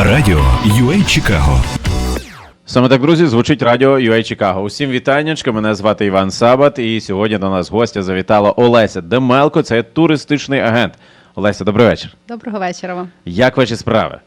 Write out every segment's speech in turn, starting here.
Радіо UA Чикаго Саме так, друзі, звучить радіо UA Чикаго. Усім вітаннячка. Мене звати Іван Сабат, і сьогодні до нас гостя завітала Олеся Демелко. Це туристичний агент. Олеся, добрий вечір. Доброго вечора вам. Як ваші справи?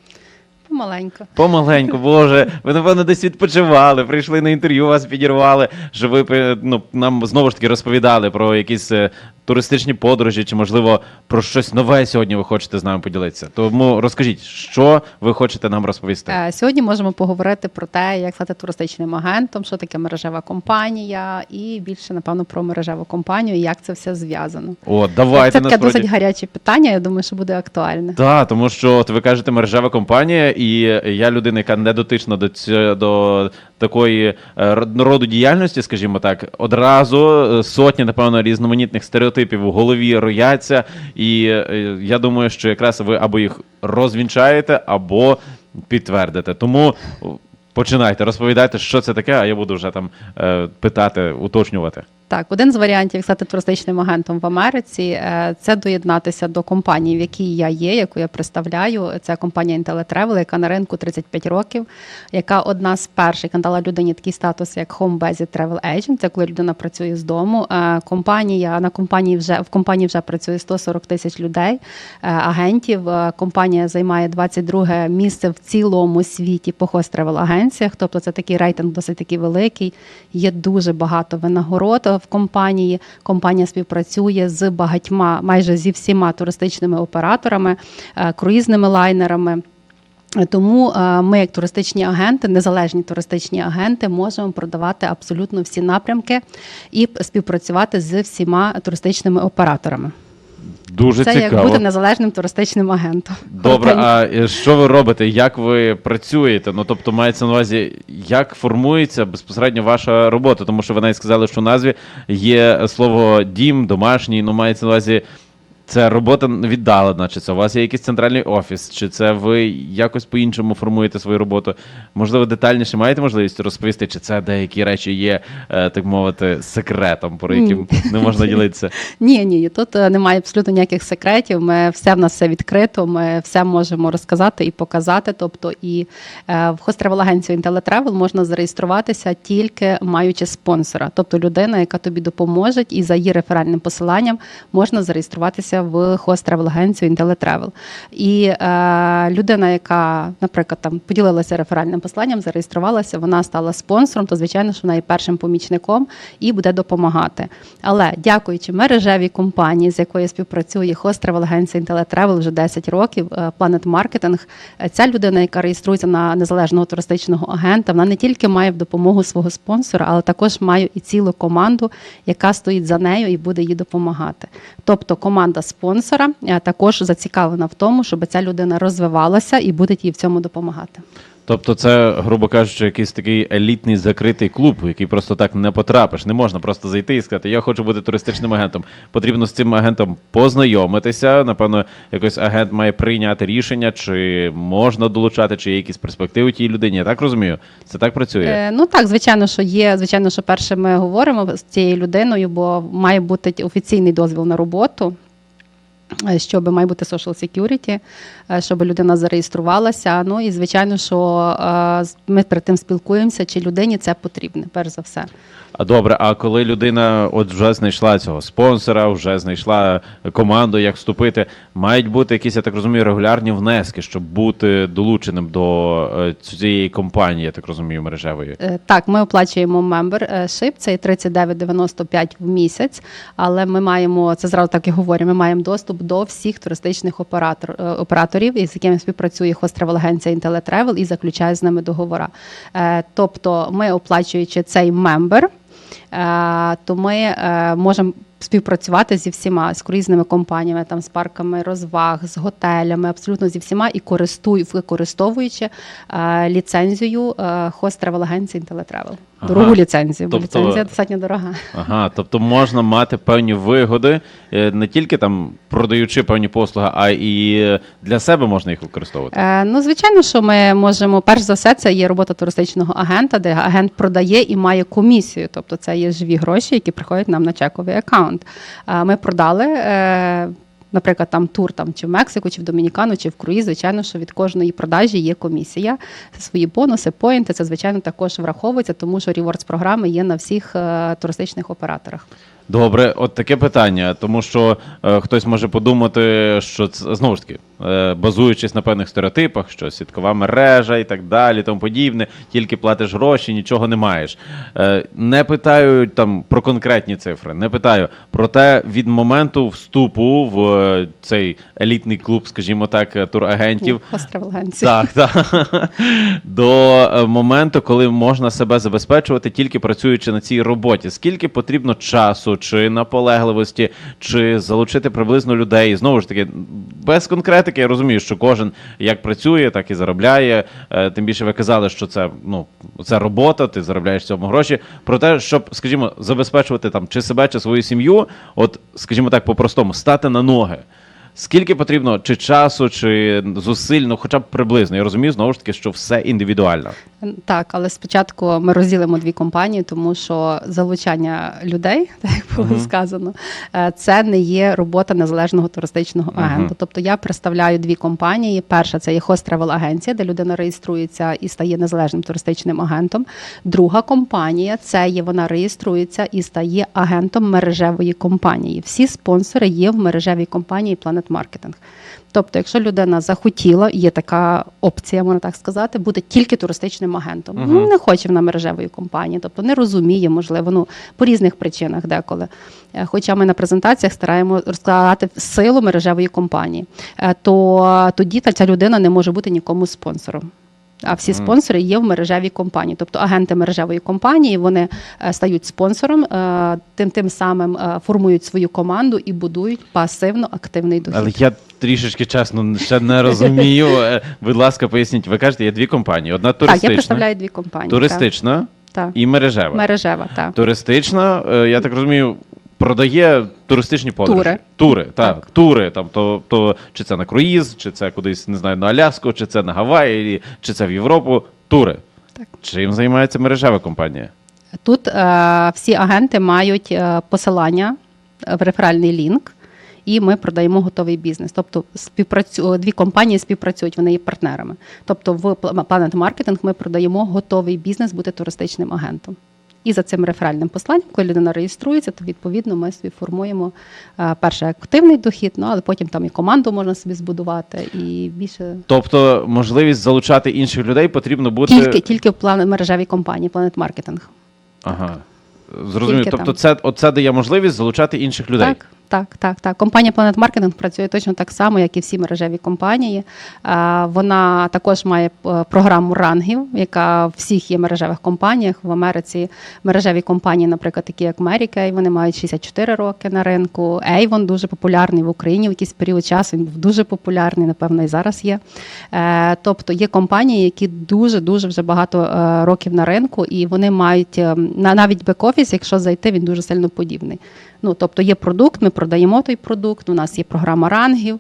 Помаленьку. Помаленьку, Боже, ви напевно десь відпочивали, прийшли на інтерв'ю, вас підірвали, що ви ну, нам знову ж таки розповідали про якісь е, туристичні подорожі, чи можливо про щось нове сьогодні ви хочете з нами поділитися. Тому розкажіть, що ви хочете нам розповісти? Е, Сьогодні можемо поговорити про те, як стати туристичним агентом, що таке мережева компанія, і більше напевно про мережеву компанію, і як це все зв'язано. О, давайте це таке насправді. досить гаряче питання. Я думаю, що буде актуальне. Так, тому що от ви кажете мережева компанія, і я людина, яка не дотична до цього, до такої е, роду діяльності, скажімо так, одразу е, сотні, напевно, різноманітних стереотипів у голові рояться. І е, я думаю, що якраз ви або їх розвінчаєте, або підтвердите. Тому починайте, розповідайте, що це таке, а я буду вже там е, питати, уточнювати. Так, один з варіантів, як стати туристичним агентом в Америці, е, це доєднатися до компанії, в якій я є, яку я представляю. Це компанія IntelliTravel, яка на ринку 35 років, яка одна з перших надала людині такий статус, як Home Based Travel Agent, це коли людина працює з дому. Е, Компанія на компанії вже в компанії вже працює 140 тисяч людей, е, агентів. Компанія займає 22 місце в цілому світі по хост travel агенціях. Тобто це такий рейтинг досить такий великий. Є дуже багато винагород в компанії. Компанія співпрацює з багатьма, майже зі всіма туристичними операторами, е, круїзними лайнерами. Тому е, ми, як туристичні агенти, незалежні туристичні агенти, можемо продавати абсолютно всі напрямки і співпрацювати з всіма туристичними операторами. Дуже Це цікаво. як бути незалежним туристичним агентом. Добре, а е, що ви робите? Як ви працюєте? Ну тобто мається на увазі, як формується безпосередньо ваша робота? Тому що ви навіть сказали, що в назві є слово дім, домашній. Ну мається на увазі. Це робота віддалена, чи це у вас є якийсь центральний офіс, чи це ви якось по-іншому формуєте свою роботу? Можливо, детальніше маєте можливість розповісти, чи це деякі речі є, е, так мовити, секретом, про яким не можна ділитися? Ні, ні, тут е, немає абсолютно ніяких секретів. Ми все в нас все відкрито. Ми все можемо розказати і показати. Тобто, і е, в хостравел агенцію IntelliTravel можна зареєструватися тільки маючи спонсора, тобто людина, яка тобі допоможе, і за її реферальним посиланням можна зареєструватися в хостравел агенцію IntelliTravel. І е, людина, яка, наприклад, там поділилася реферальним посиланням, зареєструвалася, вона стала спонсором, то звичайно, що вона є першим помічником і буде допомагати. Але дякуючи мережевій компанії, з якою співпрацює Host Travel агенція IntelliTravel вже 10 років, е, Planet Marketing, е, ця людина, яка реєструється на незалежного туристичного агента, вона не тільки має в допомогу свого спонсора, але також має і цілу команду, яка стоїть за нею і буде їй допомагати. Тобто команда спонсора е, також зацікавлена в тому, щоб ця людина розвивалася і буде їй в цьому допомагати. Тобто, це, грубо кажучи, якийсь такий елітний закритий клуб, в який просто так не потрапиш. Не можна просто зайти і сказати, я хочу бути туристичним агентом. Потрібно з цим агентом познайомитися. Напевно, якось агент має прийняти рішення, чи можна долучати, чи є якісь перспективи тій людині. Я так розумію. Це так працює. Е, ну так, звичайно, що є. Звичайно, що перше ми говоримо з цією людиною, бо має бути офіційний дозвіл на роботу. Е, Щоб має бути social security, е, щоб людина зареєструвалася. Ну і звичайно, що е, ми перед тим спілкуємося, чи людині це потрібно, перш за все. А добре, а коли людина от вже знайшла цього спонсора, вже знайшла команду, як вступити, мають бути якісь, я так розумію, регулярні внески, щоб бути долученим до е, цієї компанії, я так розумію, мережевої. Е, Так, ми оплачуємо membership, це є 39,95 в місяць, але ми маємо, це зразу так і говорю, ми маємо доступ до всіх туристичних оператор, е, операторів, із якими співпрацює Host агенція IntelliTravel і заключає з ними договора. Тобто ми, оплачуючи цей мембер, то ми е, можемо співпрацювати зі всіма з круїзними компаніями, там з парками розваг, з готелями, абсолютно зі всіма і користуй, використовуючи е, ліцензію е, Host Travel агенції IntelliTravel. Ага. Дорогу ліцензію, бо Тобто- ліцензія достатньо дорога. Ага, тобто можна мати певні вигоди, е, не тільки там продаючи певні послуги, а і для себе можна їх використовувати. Е, ну, звичайно, що ми можемо, перш за все, це є робота туристичного агента, де агент продає і має комісію. Тобто це є живі гроші, які приходять нам на чековий аккаунт. Е, ми продали. Е, наприклад, там тур там чи в Мексику, чи в Домінікану, чи в круїз, звичайно, що від кожної продажі є комісія. Це свої бонуси, поінти. Це звичайно також враховується, тому що rewards програми є на всіх е, туристичних операторах. Добре, от таке питання, тому що е, хтось може подумати, що це знову ж таки, е, базуючись на певних стереотипах, що сіткова мережа і так далі, тому подібне, тільки платиш гроші, нічого не маєш. Е, не питаю там про конкретні цифри, не питаю про те від моменту вступу в е, цей елітний клуб, скажімо так, е, турагентів. Островолганці. Так, так. До е, моменту, коли можна себе забезпечувати тільки працюючи на цій роботі. Скільки потрібно часу, чи наполегливості, чи залучити приблизно людей? Знову ж таки, без конкретики я розумію, що кожен як працює, так і заробляє. Тим більше ви казали, що це ну це робота, ти заробляєш цьому гроші. Про те, щоб, скажімо, забезпечувати там чи себе, чи свою сім'ю, от, скажімо так, по-простому, стати на ноги. है Скільки потрібно чи часу, чи зусиль, ну хоча б приблизно. Я розумію знову ж таки, що все індивідуально. Так, але спочатку ми розділимо дві компанії, тому що залучання людей, так як було Мгм. сказано, е, це не є робота незалежного туристичного агента. Тобто я представляю дві компанії. Перша це є Host Travel агенція, де людина реєструється і стає незалежним туристичним агентом. Друга компанія це є вона реєструється і стає агентом мережевої компанії. Всі спонсори є в мережевій компанії Planet Marketing. Тобто, якщо людина захотіла, є така опція, можна так сказати, бути тільки туристичним агентом. Мгм. Ну не хоче вона мережевої компанії, тобто не розуміє, можливо, ну по різних причинах деколи. Е, Хоча ми на презентаціях стараємо розказати силу мережевої компанії, Е, то тоді та ця людина не може бути нікому спонсором. А всі спонсори є в мережевій компанії, тобто агенти мережевої компанії вони е, стають спонсором, е, тим тим самим е, формують свою команду і будують пасивно активний дохід. Але я трішечки чесно ще не розумію. Будь ласка, поясніть, ви кажете, є дві компанії: одна так, я туристична, представляю дві компанії. туристична так, так. і мережева. мережева, так. Туристична, я так розумію, продає туристичні подорожі. Тури. Тури, так. Так. Тури. Там, то, то, чи це на круїз, чи це кудись, не знаю, на Аляску, чи це на Гаваї, чи це в Європу. Тури. Так. Чим займається мережева компанія? Тут е, всі агенти мають е, посилання е, в реферальний лінк, і ми продаємо готовий бізнес. Тобто співпрацю... дві компанії співпрацюють, вони є партнерами. Тобто в Pla- Planet Marketing ми продаємо готовий бізнес бути туристичним агентом. І за цим реферальним посланням, коли людина реєструється, то відповідно ми собі формуємо е, перше активний дохід, ну але потім там і команду можна собі збудувати, і більше Тобто можливість залучати інших людей потрібно бути. тільки, тільки в план мережевій компанії планет маркетинг. Ага. Зрозуміло. Тобто, там. це, оце дає можливість залучати інших людей. Так, так, так, так. Компанія Planet Marketing працює точно так само, як і всі мережеві компанії. Вона також має е, програму рангів, яка в всіх є мережевих компаніях. В Америці мережеві компанії, наприклад, такі як Mary вони мають 64 роки на ринку. Avon дуже популярний в Україні в якийсь період часу. Він був дуже популярний, напевно, і зараз є. Е, Тобто є компанії, які дуже дуже вже багато е, років на ринку, і вони мають е, на- навіть бек-офіс, якщо зайти, він дуже сильно подібний. Ну, тобто є продукт, ми продаємо той продукт, у нас є програма рангів,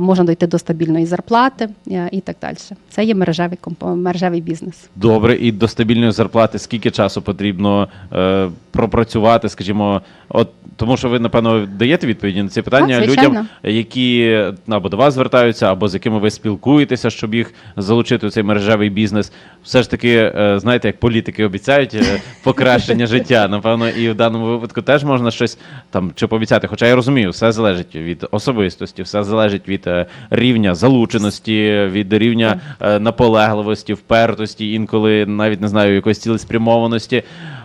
можна дойти до стабільної зарплати е, і так далі. Це є мережевий, мережевий бізнес. Добре, і до стабільної зарплати скільки часу потрібно е, пропрацювати, скажімо, от тому що ви, напевно, даєте відповіді на ці питання Так, людям, які або до вас звертаються, або з якими ви спілкуєтеся, щоб їх залучити у цей мережевий бізнес. Все ж таки, е, знаєте, як політики обіцяють е, покращення життя. Напевно, і в даному випадку теж можна щось там чи пообіцяти. Хоча я розумію, все залежить від особистості, все залежить від е, рівня залученості, від рівня е, наполегливості, впертості, інколи навіть не знаю, якоїсь цілеспрямованості.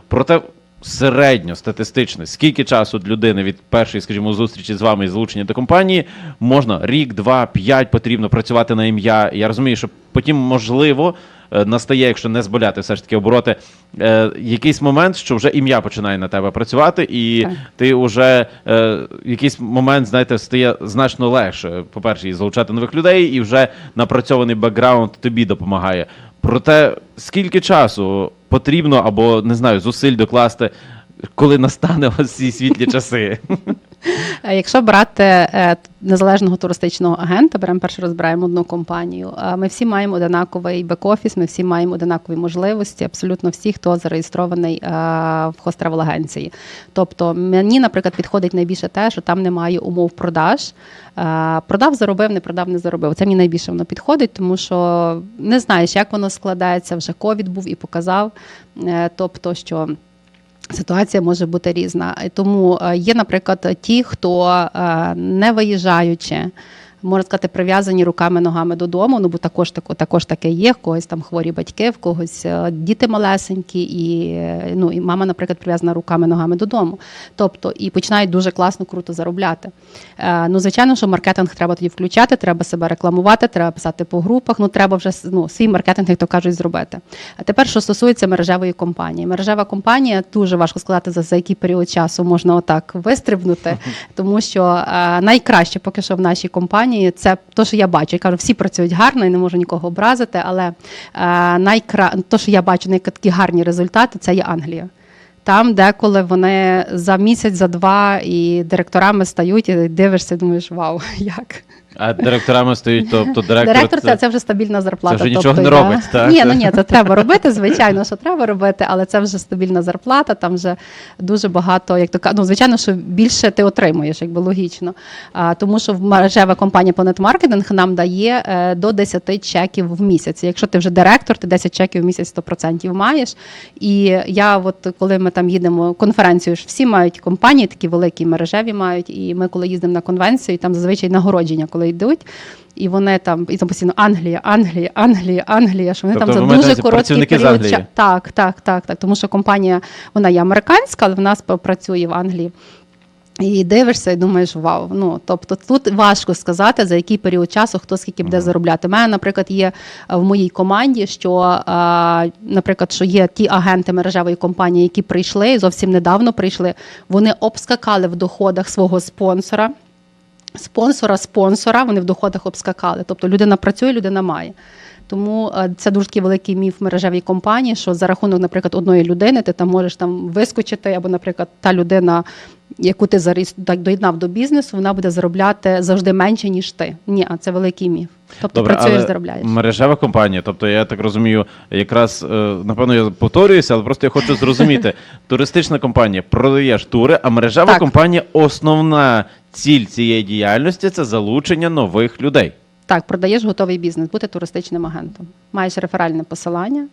Проте. Середньо статистично, скільки часу людини від першої, скажімо, зустрічі з вами і залучення до компанії можна рік, два, п'ять потрібно працювати на ім'я. Я розумію, що потім можливо настає, якщо не зболяти все ж таки обороти, е, якийсь момент, що вже ім'я починає на тебе працювати, і Так. ти вже е, якийсь момент, знаєте, стає значно легше. По-перше, і залучати нових людей, і вже напрацьований бекграунд тобі допомагає. Проте скільки часу потрібно або не знаю, зусиль докласти, коли настане ось ці світлі часи. Е, Якщо брати е, незалежного туристичного агента, беремо перше розбираємо одну компанію. Ми всі маємо одинаковий бек-офіс, ми всі маємо одинакові можливості. Абсолютно всі, хто зареєстрований е, в хостравел агенції. Тобто мені, наприклад, підходить найбільше те, що там немає умов продаж. Продав, заробив, не продав, не заробив. Це мені найбільше воно підходить, тому що не знаєш, як воно складається. Вже ковід був і показав. Тобто, що Ситуація може бути різна. Тому е, є, наприклад, ті, хто е, не виїжджаючи, можна сказати, прив'язані руками, ногами додому. Ну бо також тако, також таке є. В когось там хворі батьки, в когось е, діти малесенькі, і е, ну і мама, наприклад, прив'язана руками, ногами додому. Тобто і починають дуже класно, круто заробляти. Е, Ну, звичайно, що маркетинг треба тоді включати, треба себе рекламувати, треба писати по групах. Ну треба вже ну, свій маркетинг, як то кажуть, зробити. А тепер, що стосується мережевої компанії, мережева компанія дуже важко сказати за, за який період часу можна отак вистрибнути, тому що е, найкраще поки що в нашій компанії це те, що я бачу. Я кажу, всі працюють гарно і не можу нікого образити, але е, найкра... то, що я бачу, най- такі гарні результати, це є Англія. Там деколи вони за місяць, за два і директорами стають, і дивишся, і думаєш, вау, як. А директорами стоїть, тобто директор, Директор це, це вже стабільна зарплата. Це вже нічого тобто, не йде- робить, так? Ні, ну ні, це треба робити, звичайно, що треба робити, але це вже стабільна зарплата, там вже дуже багато, як то ну, звичайно, що більше ти отримуєш, якби логічно. А, тому що в мережева компанія Planet Marketing нам дає е, до 10 чеків в місяць. Якщо ти вже директор, ти 10 чеків в місяць 100% маєш. І я, от коли ми там їдемо конференцію, ж всі мають компанії, такі великі мережеві мають. І ми, коли їздимо на конвенцію, там зазвичай нагородження, коли йдуть. І вони там і там постійно Англія, Англія, Англія, Англія. Що вони Тобто там за дуже короткий період. Англії? ча- Так, так, так, так. Тому що компанія вона є американська, але в нас працює в Англії. І дивишся і думаєш, вау. Ну тобто тут важко сказати за який період часу хто скільки буде заробляти. У мене, наприклад, є е, в моїй команді, що, е, наприклад, що є ті агенти мережевої компанії, які прийшли зовсім недавно прийшли. Вони обскакали в доходах свого спонсора. Спонсора, спонсора, вони в доходах обскакали. Тобто людина працює, людина має. Тому е, це дуже такий великий міф в мережевій компанії, що за рахунок, наприклад, одної людини ти там можеш там вискочити, або, наприклад, та людина, яку ти зареєс- так доєднав до бізнесу, вона буде заробляти завжди менше, ніж ти. Ні, а це великий міф. Тобто працюєш, але заробляєш. Мережева компанія, тобто я так розумію, якраз е, напевно я повторююся, але просто я хочу зрозуміти. Туристична компанія продаєш тури, а мережева Так. компанія основна ціль цієї діяльності це залучення нових людей. Так, продаєш готовий бізнес, бути туристичним агентом. Маєш реферальне посилання. е,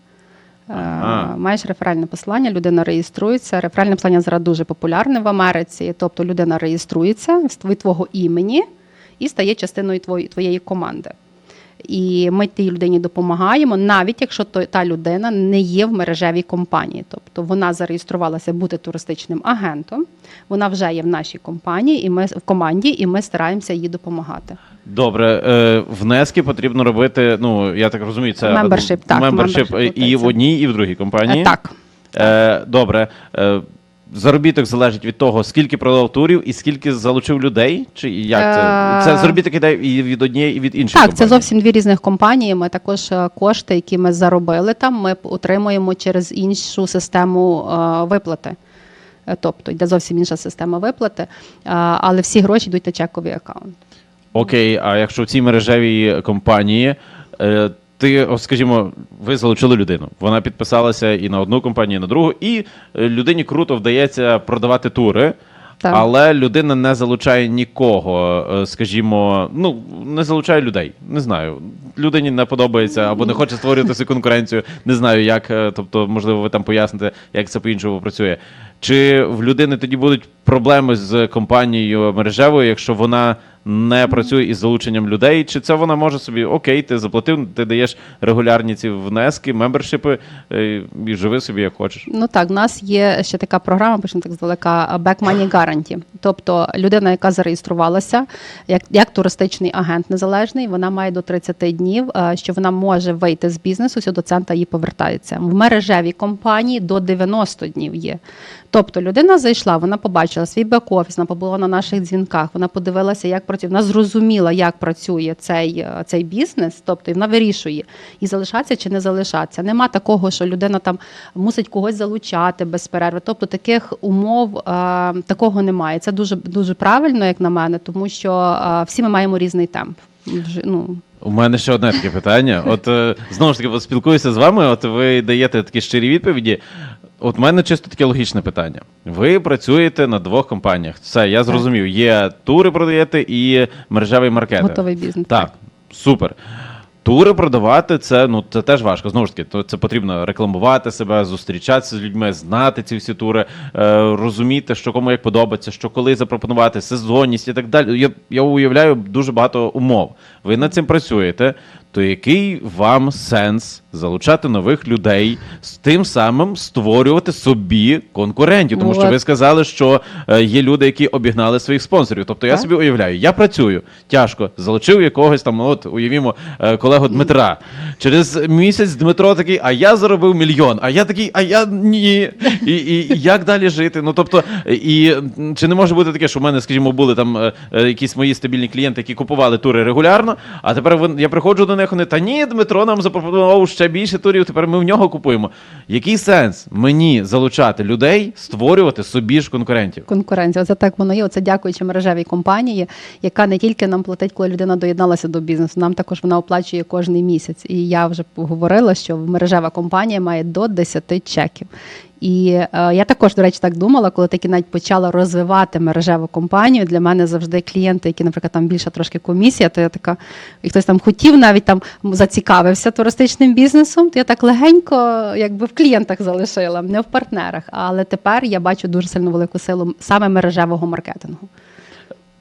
Ага. Маєш реферальне посилання, людина реєструється. Реферальне посилання зараз дуже популярне в Америці. Тобто людина реєструється від твого імені і стає частиною твоєї команди. І ми тій людині допомагаємо, навіть якщо та людина не є в мережевій компанії. Тобто вона зареєструвалася бути туристичним агентом, вона вже є в нашій компанії, і ми в команді, і ми стараємося їй допомагати. Добре, е, внески потрібно робити. Ну я так розумію, це Membership, так, membership membership і в одній, і в другій компанії. Е, Так. Е, добре. Е, заробіток залежить від того, скільки продав турів і скільки залучив людей. Чи як це? Е, Це заробіток іде і від однієї, і від іншої. Так, це зовсім дві різних компанії. Ми також е, кошти, які ми заробили там, ми отримуємо через іншу систему е, виплати. Е, Тобто йде зовсім інша система виплати, е, але всі гроші йдуть на чековий аккаунт. Окей, а якщо в цій мережевій компанії, е, ти, скажімо, ви залучили людину, вона підписалася і на одну компанію, і на другу, і е, людині круто вдається продавати тури. Так. Але людина не залучає нікого, е, скажімо, ну не залучає людей. Не знаю. Людині не подобається або не хоче створювати цю конкуренцію. Не знаю, як. е, Тобто, можливо, ви там поясните, як це по-іншому працює. Чи в людини тоді будуть проблеми з компанією мережевою, якщо вона не працює із залученням людей? Чи це вона може собі окей, ти заплатив, ти даєш регулярні ці внески, мембершипи е, і живи собі як хочеш? Ну так, в нас є ще така програма, пишемо так здалека Back Money Guarantee. Тобто людина, яка зареєструвалася як, як туристичний агент незалежний, вона має до 30 днів, е, що вона може вийти з бізнесу, сюди до цента їй повертається. В мережевій компанії до 90 днів є. Тобто людина зайшла, вона побачила свій бек-офіс, вона побула на наших дзвінках, вона подивилася, як працює, вона зрозуміла, як працює цей, е, цей бізнес, тобто і вона вирішує і залишатися чи не залишатися. Нема такого, що людина там мусить когось залучати без перерви. Тобто таких умов е, такого немає. Це дуже дуже правильно, як на мене, тому що е, всі ми маємо різний темп. Ну, У мене ще одне таке питання. От знову ж таки, спілкуюся з вами, от ви даєте такі щирі відповіді. От в мене чисто таке логічне питання. Ви працюєте на двох компаніях. Все, я зрозумів. Є тури продаєте і мережевий маркетинг. готовий бізнес. Так, супер. Тури продавати це ну це теж важко. Знову ж таки, то це потрібно рекламувати себе, зустрічатися з людьми, знати ці всі тури, е, розуміти, що кому як подобається, що коли запропонувати, сезонність і так далі. Я, я уявляю дуже багато умов. Ви над цим працюєте. То який вам сенс залучати нових людей з тим самим створювати собі конкурентів? Тому що ви сказали, що е, є люди, які обігнали своїх спонсорів. Тобто я Так. собі уявляю, я працюю тяжко, залучив якогось там, от уявімо, е, колегу Дмитра. Через місяць Дмитро такий, а я заробив мільйон, а я такий, а я ні. І, і як далі жити? Ну тобто, і м, чи не може бути таке, що в мене, скажімо, були там е, е, якісь мої стабільні клієнти, які купували тури регулярно, а тепер вон- я приходжу до них, вони та ні, Дмитро нам запропонував ще більше турів, тепер ми в нього купуємо. Який сенс мені залучати людей, створювати собі ж конкурентів? Конкуренція, це так воно є. Оце дякуючи мережевій компанії, яка не тільки нам платить, коли людина доєдналася до бізнесу, нам також вона оплачує кожний місяць. І я вже говорила, що мережева компанія має до 10 чеків. І е, я також, до речі, так думала, коли таки навіть почала розвивати мережеву компанію. Для мене завжди клієнти, які, наприклад, там більша трошки комісія, то я така, і хтось там хотів, навіть там зацікавився туристичним бізнесом, то я так легенько, якби в клієнтах залишила, не в партнерах. Але тепер я бачу дуже сильно велику силу саме мережевого маркетингу.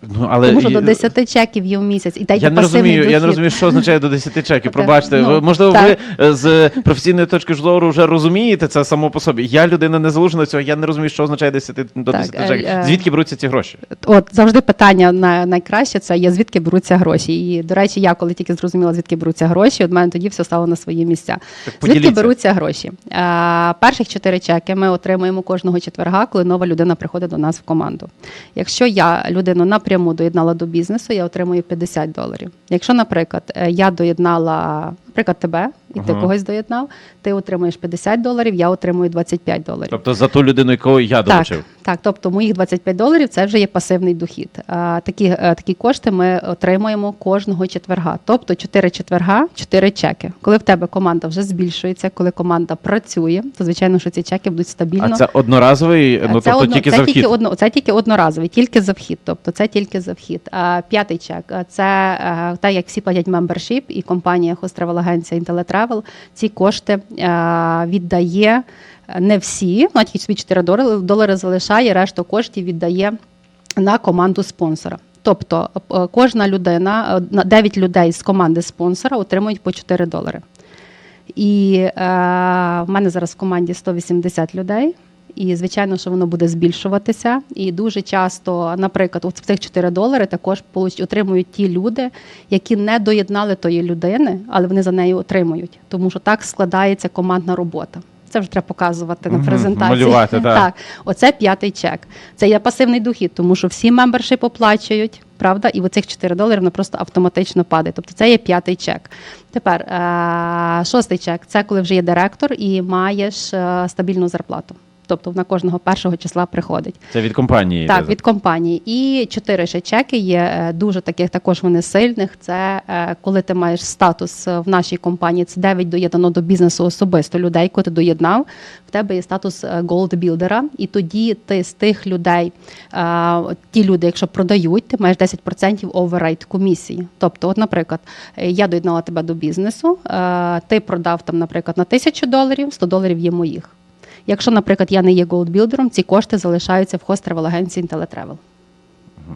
Ну, але Тому що до 10 чеків є в місяць. І дайте я не розумію, я не розумію, що означає до 10 чеків. Пробачте, ну, ви, можливо, так. ви е, з професійної точки зору вже розумієте це само по собі. Я людина не залужена цього, я не розумію, що означає 10, до Так, 10 е, чеків. е. Звідки беруться ці гроші? От завжди питання на найкраще це є звідки беруться гроші. І до речі, я коли тільки зрозуміла, звідки беруться гроші, от мене тоді все стало на свої місця. Так Звідки беруться гроші? Е, перших чотири чеки ми отримуємо кожного четверга, коли нова людина приходить до нас в команду. Якщо я людину напряму доєднала до бізнесу, я отримую 50 доларів. Якщо, наприклад, е, я доєднала, наприклад, тебе, і ти Ага. когось доєднав, ти отримуєш 50 доларів, я отримую 25 доларів. Тобто за ту людину, яку я Так, долучив. так, тобто моїх 25 доларів це вже є пасивний дохід. А, такі, е, такі кошти ми отримуємо кожного четверга. Тобто 4 четверга, 4 чеки. Коли в тебе команда вже збільшується, коли команда працює, то звичайно, що ці чеки будуть стабільно. А це одноразовий, ну це, тобто одно- тільки це за вхід. тільки одно, це тільки одноразовий, тільки за вхід. Тобто це тільки за вхід. А, п'ятий чек а, це е, так, як всі платять мембершіп, і компанія Hostravel агенція IntelliTravel ці кошти е, віддає е, не всі, ну, тільки собі 4 долари, залишає, решту коштів віддає на команду спонсора. Тобто е, кожна людина, е, на 9 людей з команди спонсора отримують по 4 долари. І е, в мене зараз в команді 180 людей. І звичайно, що воно буде збільшуватися. І дуже часто, наприклад, в цих 4 долари також отримують ті люди, які не доєднали тої людини, але вони за нею отримують. Тому що так складається командна робота. Це вже треба показувати на презентації. малювати, так. так, оце п'ятий чек. Це є пасивний дохід, тому що всі мембершип оплачують, правда, і оцих 4 долари воно просто автоматично падає. Тобто це є п'ятий чек. Тепер е- шостий чек це коли вже є директор і маєш е, стабільну зарплату. Тобто вона кожного першого числа приходить. Це від компанії. Так, від компанії. І чотири ще чеки є е, дуже таких, також вони сильних. Це е, коли ти маєш статус е, в нашій компанії, це 9 доєднано до бізнесу особисто людей, коли ти доєднав. В тебе є статус е, gold білдера, і тоді ти з тих людей, ті люди, якщо продають, ти маєш 10% override комісії. Тобто, от, наприклад, я доєднала тебе до бізнесу, ти продав там, наприклад, на 1000 доларів, 100 доларів є моїх. Якщо, наприклад, я не є голдбілдером, ці кошти залишаються в хостравел агенції IntelliTravel.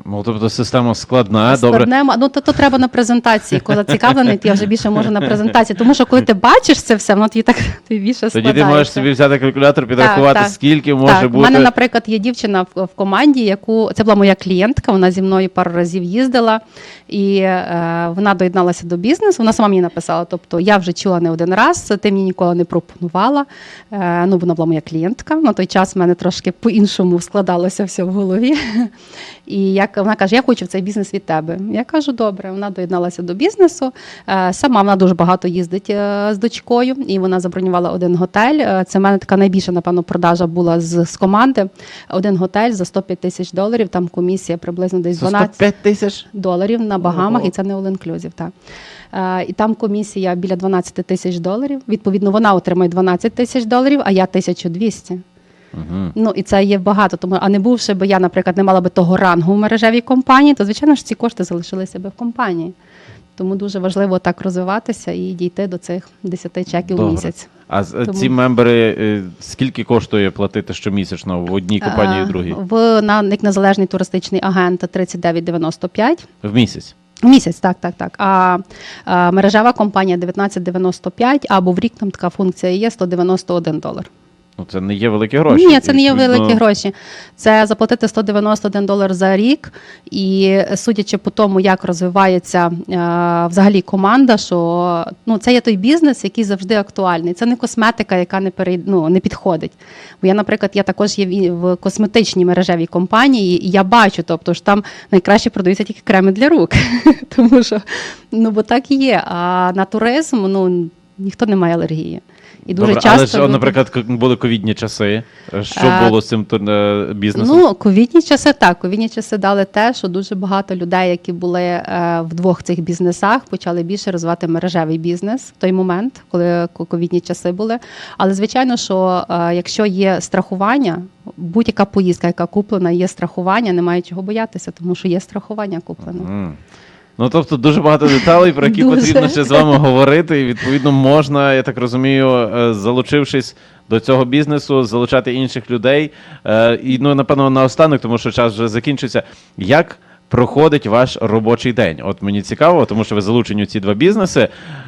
Ну, тобто система складна, добре. Складнемо, ну то, то треба на презентації. Коли зацікавлений, я вже більше можу на презентації. Тому що коли ти бачиш це все, воно тобі так тобі більше Тоді складається. ти можеш собі взяти калькулятор, підрахувати, так. скільки може так, бути. У мене, наприклад, є дівчина в, в команді, яку це була моя клієнтка. Вона зі мною пару разів їздила, і е, вона доєдналася до бізнесу. Вона сама мені написала. Тобто я вже чула не один раз, ти мені ніколи не пропонувала. Е, ну, вона була моя клієнтка. На той час в мене трошки по-іншому складалося все в голові. І я, вона каже: Я хочу в цей бізнес від тебе. Я кажу, добре. Вона доєдналася до бізнесу. Е, Сама вона дуже багато їздить е, з дочкою, і вона забронювала один готель. Е, Це в мене така найбільша, напевно, продажа була з, з команди. Один готель за 105 тисяч доларів. Там комісія приблизно десь 12 105 тисяч? доларів на Багамах, Ого. і це не all inclusive, так. І там комісія біля 12 тисяч доларів. Відповідно, вона отримує 12 тисяч доларів, а я 1200. Угу. Ну і це є багато. Тому а не бувши би я, наприклад, не мала би того рангу в мережевій компанії, то звичайно ж ці кошти залишилися би в компанії. Тому дуже важливо так розвиватися і дійти до цих 10 чеків Добре. в місяць. А Тому- ці мембери е, скільки коштує платити щомісячно в одній компанії і в другій? Е, В на як незалежний туристичний агент 39,95. В місяць. В Місяць, так, так, так. А, а мережева компанія 19,95 або в рік там така функція є 191 долар. Ну це не є великі гроші. Ні, це не є Відповідно, великі гроші. Це заплатити 191 долар за рік. І судячи по тому, як розвивається е, взагалі команда, що ну це є той бізнес, який завжди актуальний. Це не косметика, яка не перей, ну, не підходить. Бо я, наприклад, я також є в- косметичній мережевій компанії, і я бачу, тобто ж там найкраще продаються тільки креми для рук. Тому що ну бо так і є. А на туризм ну ніхто не має алергії. І дуже Добре, часто але ж, наприклад, к- були ковідні часи. Що Е, було з цим тур- е, бізнесом? Ну, ковідні часи так. Ковідні часи дали те, що дуже багато людей, які були е, в двох цих бізнесах, почали більше розвивати мережевий бізнес в той момент, коли ко- ковідні часи були. Але звичайно, що е, якщо є страхування, будь-яка поїздка, яка куплена, є страхування, немає чого боятися, тому що є страхування куплене. М. Ну, тобто дуже багато деталей, про які Дуже. потрібно ще з вами говорити. І відповідно можна, я так розумію, е, залучившись до цього бізнесу, залучати інших людей. Е, І ну, напевно, наостанок, тому що час вже закінчується. Як проходить ваш робочий день? От мені цікаво, тому що ви залучені в ці два бізнеси.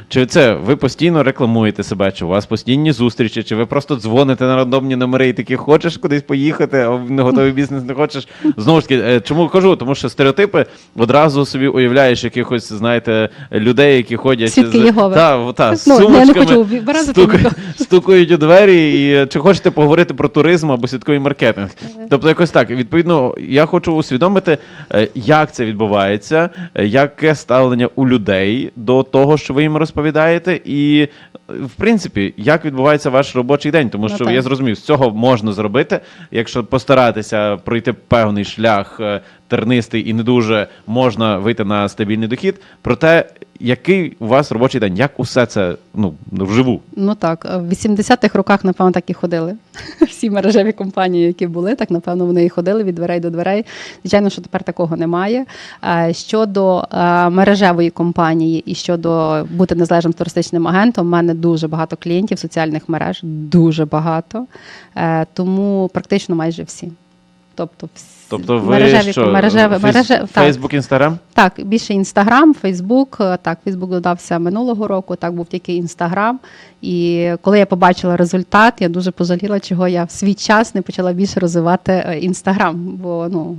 Чи це ви постійно рекламуєте себе, чи у вас постійні зустрічі, чи ви просто дзвоните на рандомні номери і такі хочеш кудись поїхати, а в не готовий бізнес не хочеш? Знову ж таки, е, чому кажу? Тому що стереотипи одразу собі уявляєш якихось, знаєте, людей, які ходять з, Єгови. та, та, з Ну, я не сумочками, хочу образити стука- стукають у двері, і е, чи хочете поговорити про туризм або святковий маркетинг? Тобто, якось так. Відповідно, я хочу усвідомити, е, як це відбувається, е, яке ставлення у людей до того, що ви їм розповідаєте, і е, в принципі, як відбувається ваш робочий день, тому Ну, що так. я зрозумів, з цього можна зробити, якщо постаратися пройти певний шлях е, тернистий і не дуже можна вийти на стабільний дохід. Проте, який у вас робочий день, як усе це ну вживу? Ну так, в 80-х роках, напевно, так і ходили. Всі мережеві компанії, які були, так напевно вони і ходили від дверей до дверей. Звичайно, що тепер такого немає. Е, Щодо е, мережевої компанії і щодо бути незалежним туристичним агентом, в мене дуже багато клієнтів соціальних мереж, дуже багато. Е, Тому практично майже всі. Тобто, всі Тобто ви мережеві, що, мережеві, Фейс- мереже, так. Фейсбук, Інстаграм? Так, більше Інстаграм, Фейсбук. Так, Фейсбук додався минулого року, так був тільки Інстаграм. І коли я побачила результат, я дуже пожаліла, чого я в свій час не почала більше розвивати е, Інстаграм. Бо ну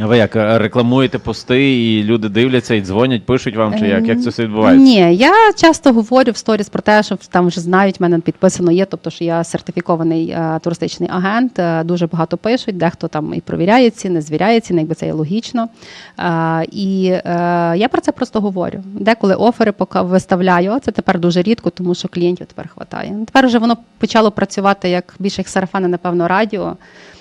А ви як е, рекламуєте пости, і люди дивляться і дзвонять, пишуть вам, чи як? Як це все відбувається? Ні, я часто говорю в сторіс про те, що там вже знають, в мене підписано є, тобто що я сертифікований е, туристичний агент. е, дуже багато пишуть, дехто там і провіряє ціни, звіряє ціни, якби це є логічно. Е, і е, я про це просто говорю. Деколи офери поки виставляю, це тепер дуже рідко, тому що клієнтів тепер хватає. Тепер вже воно почало працювати як більше як сарафани, напевно, радіо.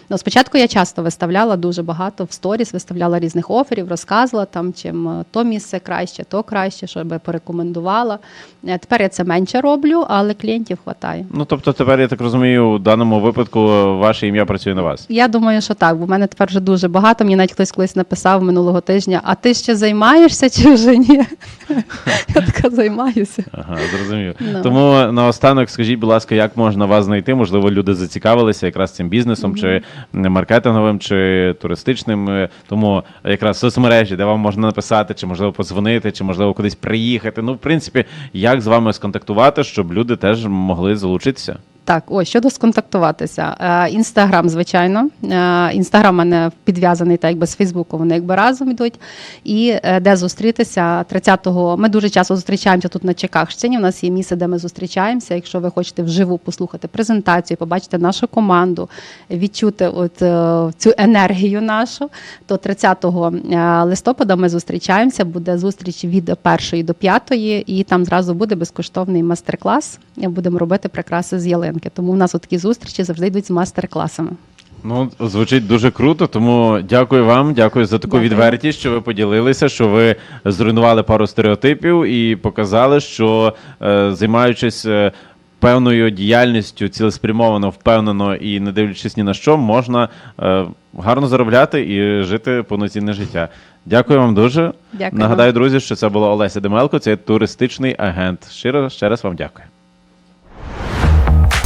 Ну, спочатку я часто виставляла дуже багато в сторіс, виставляла різних оферів, розказувала там, чим е, то місце краще, то краще, щоб порекомендувала. Е, Тепер я це менше роблю, але клієнтів вистачає. Ну тобто, тепер я так розумію, у даному випадку ваше ім'я працює на вас. Я думаю, що так, бо в мене тепер вже дуже багато. Мені навіть хтось колись написав минулого тижня: а ти ще займаєшся чи вже ні? Я така займаюся. Ага, зрозумів. Ну. Тому наостанок, скажіть, будь ласка, як можна вас знайти? Можливо, люди зацікавилися якраз цим бізнесом, чи маркетинговим, чи туристичним. Тому якраз соцмережі, де вам можна написати, чи можливо подзвонити, чи можливо кудись приїхати. Ну, в принципі, як з вами сконтактувати, щоб люди теж могли залучитися. Так, ось щодо сконтактуватися. Е, Інстаграм, звичайно. Е, Інстаграм мене підв'язаний так якби з Фейсбуком, вони якби разом йдуть. І е, де зустрітися 30-го. Ми дуже часто зустрічаємося тут на Чекахщині. У нас є місце, де ми зустрічаємося. Якщо ви хочете вживу послухати презентацію, побачити нашу команду, відчути от цю енергію нашу, то 30 е, листопада ми зустрічаємося. Буде зустріч від першої до п'ятої, і там зразу буде безкоштовний майстер-клас. Будемо робити прикраси з ялинки. Тому в нас такі зустрічі завжди йдуть з майстер-класами. Ну, звучить дуже круто, тому дякую вам, дякую за таку Дякую. відвертість, що ви поділилися, що ви зруйнували пару стереотипів і показали, що е, займаючись е, певною діяльністю, цілеспрямовано, впевнено і не дивлячись ні на що, можна е, гарно заробляти і жити повноцінне життя. Дякую вам дуже. Дякую Нагадаю, друзі, що це була Олеся Демелко, це туристичний агент. Щиро ще раз вам дякую.